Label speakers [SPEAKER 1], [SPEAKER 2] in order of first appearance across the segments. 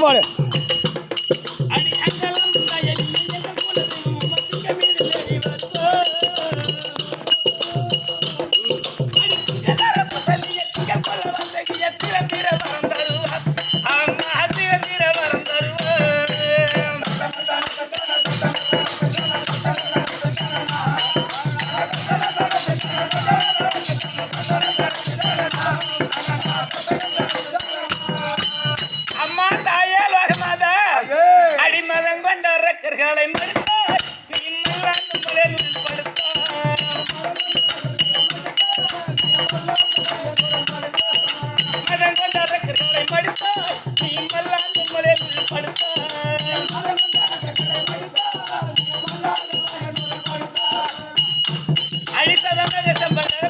[SPEAKER 1] bora! Gracias.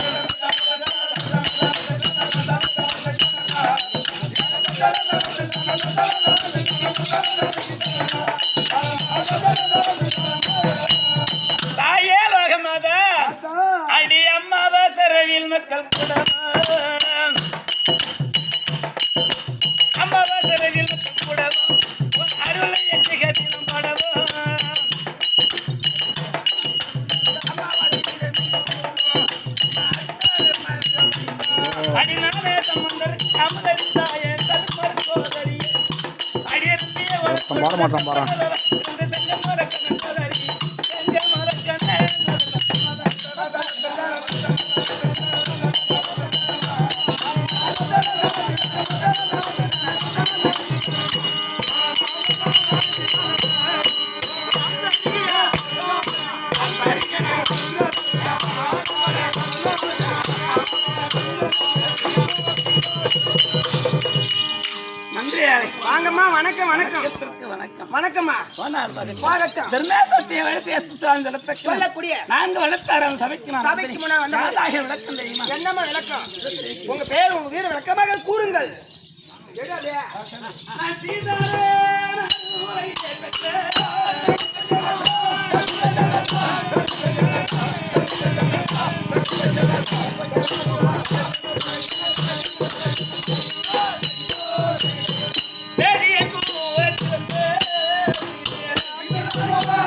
[SPEAKER 2] பாட மாட்டான் பாரு.
[SPEAKER 1] நன்றி
[SPEAKER 3] வாங்கம்மா வணக்கம் வணக்கம்.
[SPEAKER 1] வணக்கம்.
[SPEAKER 3] வணக்கம்மா. சொல்லக்கூடிய.
[SPEAKER 1] நான்கு வளர்த்தாரம் சபைக்கு
[SPEAKER 3] சபைக்கு
[SPEAKER 1] விளக்கம் தெரியுமா?
[SPEAKER 3] என்னம்மா விளக்கம்? உங்க பேர் உங்க வீர விளக்கமாக கூறுங்கள்.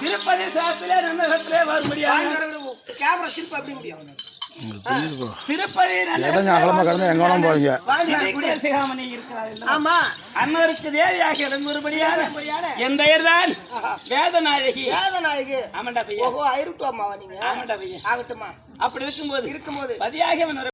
[SPEAKER 1] திருப்பதி சாத்திலே நன்னகத்திலே வரும்படியாக
[SPEAKER 3] வாங்கறவங்க கேமரா சிரிப்பு அப்படி முடியும்?
[SPEAKER 1] திருப்பதி
[SPEAKER 2] அகலமா கிடந்தா எங்க வேணாலும் போவீங்க?
[SPEAKER 3] ஆமா.
[SPEAKER 1] அன்னருக்கு தேவியாக என் பெயர்தான் வேதநாயகி.
[SPEAKER 3] வேதநாயகி.
[SPEAKER 1] ஆமாண்டா பையன்.
[SPEAKER 3] ஓஹோ ஐருட்டு அம்மாவா நீங்க?
[SPEAKER 1] ஆமாண்டா பையன்.
[SPEAKER 3] ஆகட்டுமா?
[SPEAKER 1] அப்படி இருக்கும்போது
[SPEAKER 3] இருக்கும்போது.
[SPEAKER 1] பதியாக